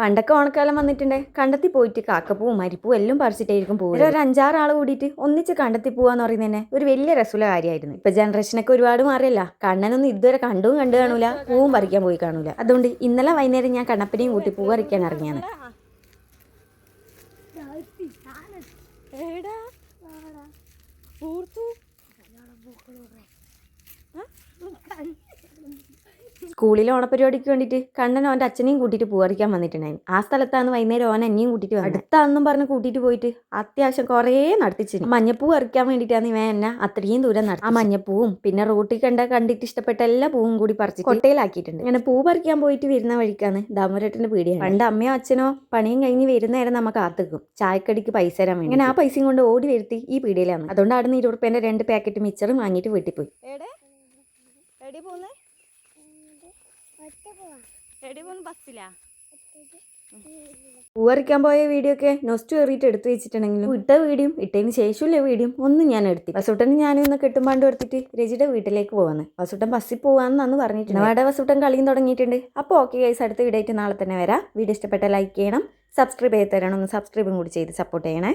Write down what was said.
പണ്ടൊക്കെ ഓണക്കാലം വന്നിട്ടുണ്ട്. കണ്ടെത്തി പോയിട്ട് കാക്കപ്പൂവും മരിപ്പൂവും എല്ലാം പറിച്ചിട്ടായിരിക്കും പോകും ഒരു അഞ്ചാറ് ആൾ കൂടിയിട്ട് ഒന്നിച്ച് കണ്ടെത്തി പോവാന്ന് പറയുന്നത് തന്നെ ഒരു വലിയ രസമുള്ള കാര്യമായിരുന്നു. ഇപ്പൊ ജനറേഷനൊക്കെ ഒരുപാട് മാറിയല്ല. കണ്ണനൊന്നും ഇതുവരെ കണ്ടും കണ്ടു കാണൂല. പൂവും പറിക്കാൻ പോയി കാണൂല. അതുകൊണ്ട് ഇന്നലെ വൈകുന്നേരം ഞാൻ കണ്ണപ്പനെയും കൂട്ടി പൂ പറിക്കാൻ ഇറങ്ങിയാണ്. സ്കൂളിലെ ഓണപരിപാടിക്ക് വേണ്ടിട്ട് കണ്ണൻ അവന്റെ അച്ഛനെയും കൂട്ടിയിട്ട് പൂവറിക്കാൻ വന്നിട്ടുണ്ടായിരുന്നു. ആ സ്ഥലത്താണ് വൈകുന്നേരം ഓൻ എന്നെയും കൂട്ടിയിട്ട് വന്നത്. അടുത്താണെന്നും പറഞ്ഞ് കൂട്ടിയിട്ട് പോയിട്ട് അത്യാവശ്യം കുറേ നടത്തിച്ചു മഞ്ഞപ്പൂ പറിക്കാൻ വേണ്ടിയിട്ടാണ് ഇവൻ എന്നെ അത്രയും ദൂരം നടത്തി ആ മഞ്ഞപ്പൂവും പിന്നെ റോട്ടിൽ കണ്ട കണ്ടിട്ട് ഇഷ്ടപ്പെട്ട എല്ലാ പൂവും കൂടി പറിച്ച് കൊട്ടയിലാക്കിയിട്ടുണ്ട്. അങ്ങനെ പൂ പറിക്കാൻ പോയിട്ട് വരുന്ന വഴിക്കാണ് ദാമോരേട്ടന്റെ പീടിയാണ് പണ്ട് അമ്മയോ അച്ഛനോ പണിയും കഴിഞ്ഞ് വരുന്ന നേരം നമ്മൾ കാത്തുക്കും. ചായക്കടിക്ക് പൈസ തരാൻ വേണ്ടി അങ്ങനെ ആ പൈസയും കൊണ്ട് ഓടി വരുത്തി ഈ പീടിയിലാണ് അതുകൊണ്ട് അവിടെ നിന്ന് ഇരുപത് രണ്ട് പാക്കറ്റ് മിച്ചറും വാങ്ങിയിട്ട് വീട്ടിൽ പോയി. എവിടെ പോകുന്നേ എവിടെ പോകുന്നു ബസ്സിലാ. പൂവറിക്കാൻ പോയ വീഡിയോ ഒക്കെ നൊസ്റ്റു കയറിയിട്ട് എടുത്തു വെച്ചിട്ടുണ്ടെങ്കിലും ഇട്ട വീഡിയോ ഇട്ടതിന് ശേഷമുള്ള വീഡിയോ ഒന്നും ഞാൻ എടുത്തി വസുട്ടൻ ഞാനും ഒന്ന് കെട്ടുമ്പാണ്ട് എടുത്തിട്ട് രജിയുടെ വീട്ടിലേക്ക് പോവാന്ന്. വസുട്ടൻ ബസ്സിൽ പോവാന്നാന്ന് പറഞ്ഞിട്ടുണ്ട്. അവിടെ വസുട്ടൻ കളിയും തുടങ്ങിയിട്ടുണ്ട്. അപ്പോൾ ഓക്കെ ഗൈസ് അടുത്ത വീഡിയോ ആയിട്ട് നാളെ തന്നെ വരാം. വീഡിയോ ഇഷ്ടപ്പെട്ട ലൈക്ക് ചെയ്യണം സബ്സ്ക്രൈബ് ചെയ്ത് തരണം. ഒന്ന് സബ്സ്ക്രൈബും കൂടി ചെയ്ത് സപ്പോർട്ട് ചെയ്യണേ.